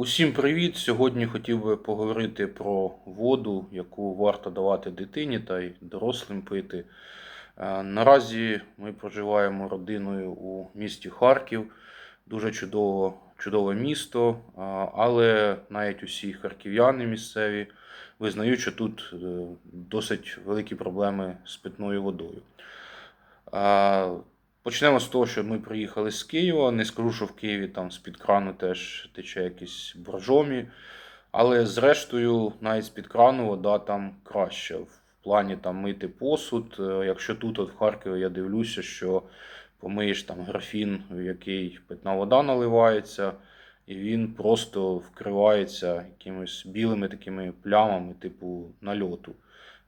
Усім привіт! Сьогодні хотів би поговорити про воду, яку варто давати дитині та й дорослим пити. Е, Наразі ми проживаємо родиною у місті Харків. Дуже чудово, чудове місто, але навіть усі харків'яни місцеві визнають, що тут е, досить великі проблеми з питною водою. Почнемо з того, що ми приїхали з Києва. Не скажу, що в Києві там з-під крану теж тече якісь боржомі. Але зрештою, навіть з-під крану вода там краща. В плані там мити посуд. Е, Якщо тут, от в Харкові, я дивлюся, що помиєш там графін, в який питна вода наливається, і він просто вкривається якимись білими такими плямами, типу нальоту.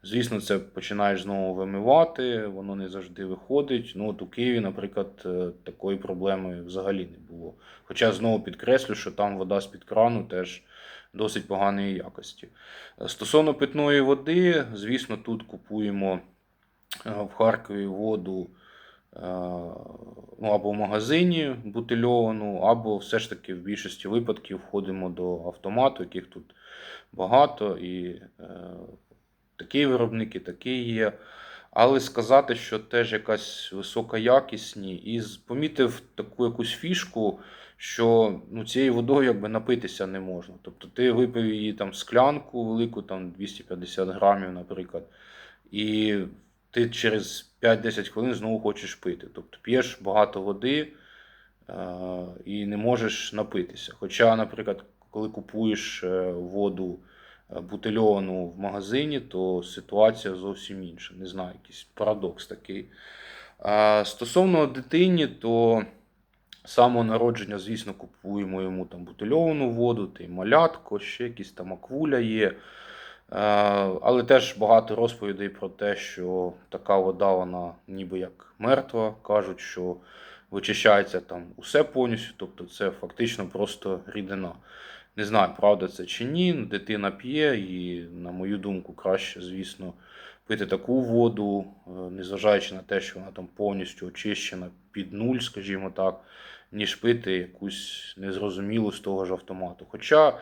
Звісно, це починаєш знову вимивати, воно не завжди виходить. Ну, от у Києві, наприклад, е, такої проблеми взагалі не було. Хоча знову підкреслю, що там вода з-під крану теж досить поганої якості. Е, Стосовно питної води, звісно, тут купуємо е, в Харкові воду ну, або в магазині бутильовану, або все ж таки в більшості випадків входимо до автомату, яких тут багато. І такий виробник, і такий є. Але сказати, що теж якась висока якісні, і помітив таку якусь фішку, що ну, цією водою якби напитися не можна. Тобто ти випив її там склянку велику, там 250 грамів, наприклад, і ти через 5-10 хвилин знову хочеш пити. Тобто п'єш багато води е, і не можеш напитися. Хоча, наприклад, коли купуєш е, воду бутильовану в магазині, то ситуація зовсім інша. Не знаю, якийсь парадокс такий. Стосовно дитині, то самого народження, звісно, купуємо йому там бутильовану воду, й малятко, ще якісь там аквуля є. Е, Але теж багато розповідей про те, що така вода, вона ніби як мертва. Кажуть, що вичищається там усе повністю, тобто це фактично просто рідина. Не знаю, правда це чи ні. Дитина п'є, і, на мою думку, краще, звісно, пити таку воду, е, незважаючи на те, що вона там повністю очищена під нуль, скажімо так, ніж пити якусь незрозумілу з того ж автомату. Хоча е,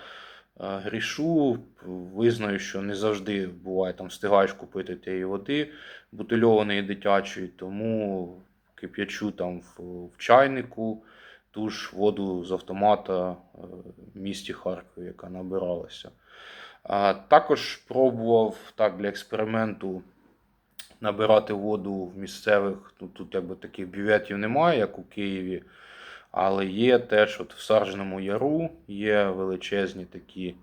грішу, визнаю, що не завжди буває там встигаєш купити тієї води бутильованої дитячої, тому кип'ячу там в чайнику ту ж воду з автомата е, в місті Харкові, яка набиралася. Також пробував так для експерименту набирати воду в місцевих. Ну, тут якби таких бюветів немає, як у Києві. Але є теж от в Сарженому Яру є величезні такі.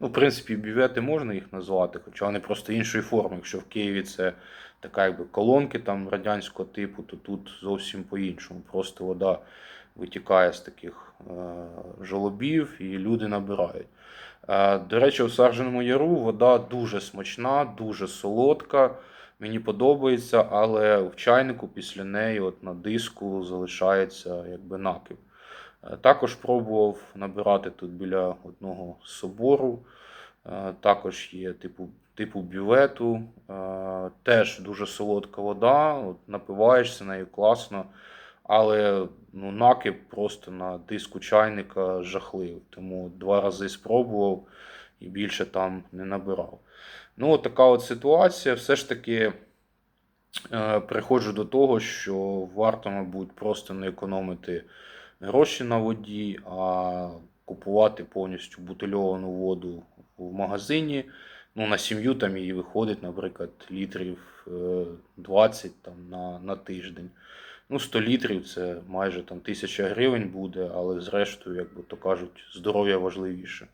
Ну, в принципі, бювети можна їх назвати, хоча вони просто іншої форми. Якщо в Києві це така якби колонки там радянського типу, то тут зовсім по-іншому. Просто вода витікає з таких е, жолобів і люди набирають. Е, До речі, у Сарженому Яру вода дуже смачна, дуже солодка. Мені подобається, але в чайнику після неї от на диску залишається якби накип. Е, Також пробував набирати тут біля одного собору. Також є типу, типу бювету. Теж дуже солодка вода. От напиваєшся нею класно. Але ну, накип просто на диску чайника жахливий. Тому два рази спробував і більше там не набирав. Ну, от така от ситуація. Все ж таки е, приходжу до того, що варто, мабуть, просто не економити гроші на воді, а купувати повністю бутильовану воду в магазині. Ну, на сім'ю там її виходить, наприклад, літрів е, 20 там, на, на тиждень. Ну, 100 літрів це майже там тисяча гривень буде, але зрештою, як би то кажуть, здоров'я важливіше.